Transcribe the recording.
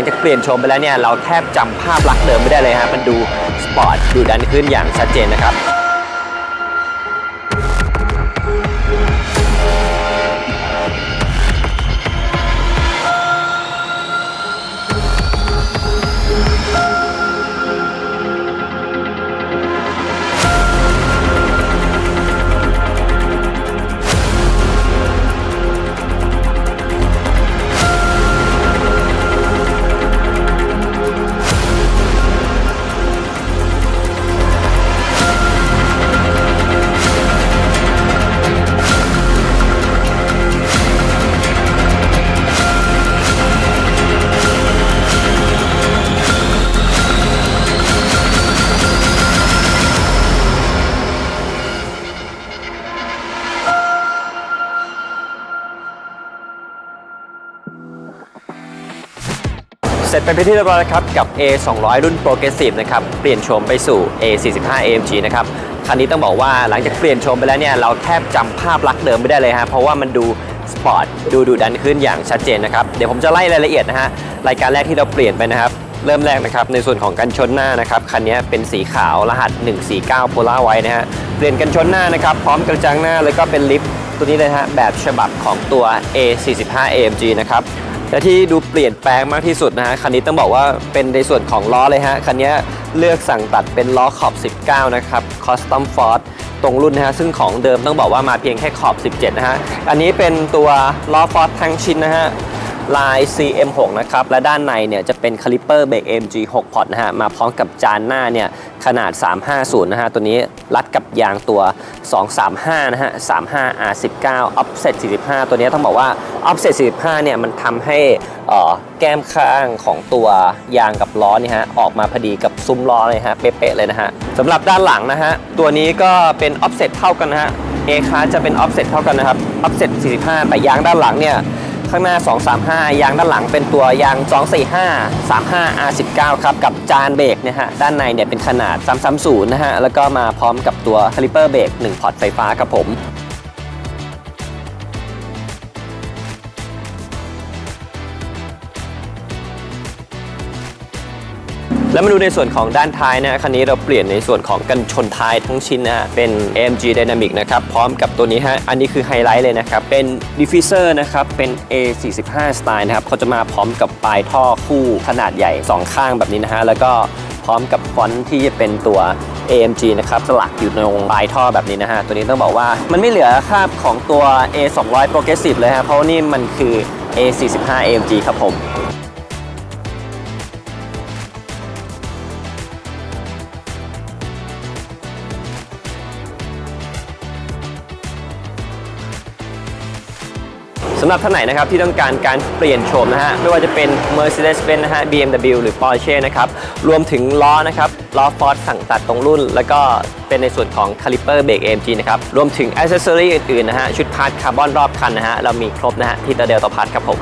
งจากเปลี่ยนโฉมไปแล้วเนี่ยเราแทบจำภาพลักษณ์เดิมไม่ได้เลยฮะมันดูสปอร์ตดูดันขึ้นอย่างชัดเจนนะครับ เสร็จเป็นไปที่เรียบร้อยแล้วครับ กับ A 200 รุ่น Progressive นะครับ เปลี่ยนโฉมไปสู่ A 45 AMG นะครับ คันนี้ต้องบอกว่าหลังจากเปลี่ยนโฉมไปแล้วเนี่ย เราแทบจำภาพลักษณ์เดิมไม่ได้เลยฮะ เพราะว่ามันดูสปอร์ต ดูดุดันขึ้นอย่างชัดเจนนะครับ เดี๋ยวผมจะไล่รายละเอียดนะฮะ รายการแรกที่เราเปลี่ยนไปนะครับ เริ่มแรกนะครับ ในส่วนของกันชนหน้านะครับ คันนี้เป็นสีขาวรหัส 149 Polar White นะฮะ เปลี่ยนกันชนหน้านะครับ พร้อมกระจังหน้า แล้วก็เป็นลิฟต์ตัวนี้เลยฮะ แบบฉบับของตัว A 45 AMG นะครับ และที่ดูเปลี่ยนแปลงมากที่สุดนะฮะคันนี้ต้องบอกว่าเป็นในส่วนของล้อเลยฮะคันนี้เลือกสั่งตัดเป็นล้อขอบ 19 นะครับ Custom Force ตรงรุ่นนะฮะซึ่งของเดิมต้องบอกว่ามาเพียงแค่ขอบ 17 นะฮะอันนี้เป็นตัวล้อ Force ทั้งชิ้นนะฮะลาย CM6 นะครับ และด้านในเนี่ยจะเป็นคาลิปเปอร์เบรก MG6 พอร์ตนะฮะ มาพร้อมกับจานหน้าเนี่ย ขนาด 350 นะฮะ ตัวนี้รัดกับยางตัว 235 นะฮะ 35 R19 Offset 45 ตัวนี้ต้องบอกว่า Offset 45 เนี่ย มันทำให้แก้มข้างของตัวยางกับล้อเนี่ยฮะ ออกมาพอดีกับซุ้มล้อเลยฮะ เป๊ะๆเลยนะฮะสำหรับด้านหลังนะฮะ ตัวนี้ก็เป็น Offset เท่ากันนะฮะ A ค a s จะเป็น Offset เท่ากันนะครับ Offset 45 แต่ยางด้านหลังเนี่ย ข้างหน้า 235 ยางด้านหลังเป็นตัวยาง 245 35 R19 ครับ กับจานเบรกนะฮะ ด้านในเนี่ยเป็นขนาด 330 นะฮะ แล้วก็มาพร้อมกับตัวคาลิปเปอร์เบรก1พอร์ตไฟฟ้าครับผม แล้วมาดูในส่วนของด้านท้ายนะคันนี้เราเปลี่ยนในส่วนของกันชนท้ายทั้งชิ้นนะเป็น AMG Dynamic นะครับพร้อมกับตัวนี้ฮะอันนี้คือไฮไลท์เลยนะครับเป็น Diffuser นะครับเป็น A45 สไตล์นะครับเขาจะมาพร้อมกับปลายท่อคู่ขนาดใหญ่ 2 ข้างแบบนี้นะฮะแล้วก็พร้อมกับฟอนต์ที่จะเป็นตัว AMG นะครับสลักอยู่ตรงปลายท่อแบบนี้นะฮะตัวนี้ต้องบอกว่ามันไม่เหลือคราบของตัว A200 Progressive เลยฮะเพราะนี่มันคือ A45 AMG ครับผม สำหรับท่านไหนนะครับที่ต้องการการเปลี่ยนโฉมนะฮะไม่ว่าจะเป็น Mercedes-Benz นะฮะ BMW หรือ Porsche นะครับรวมถึงล้อนะครับล้อฟอร์ดสั่งตัดตรงรุ่น แล้วก็เป็นในส่วนของคาลิเปอร์เบรก AMG นะครับรวมถึงอ c c e s s o r y อื่นๆนะฮะชุดพาร์ทคาร์บอนรอบคันนะฮะเรามีครบนะฮะที่ตะเดลต่อพาร์ทครับผม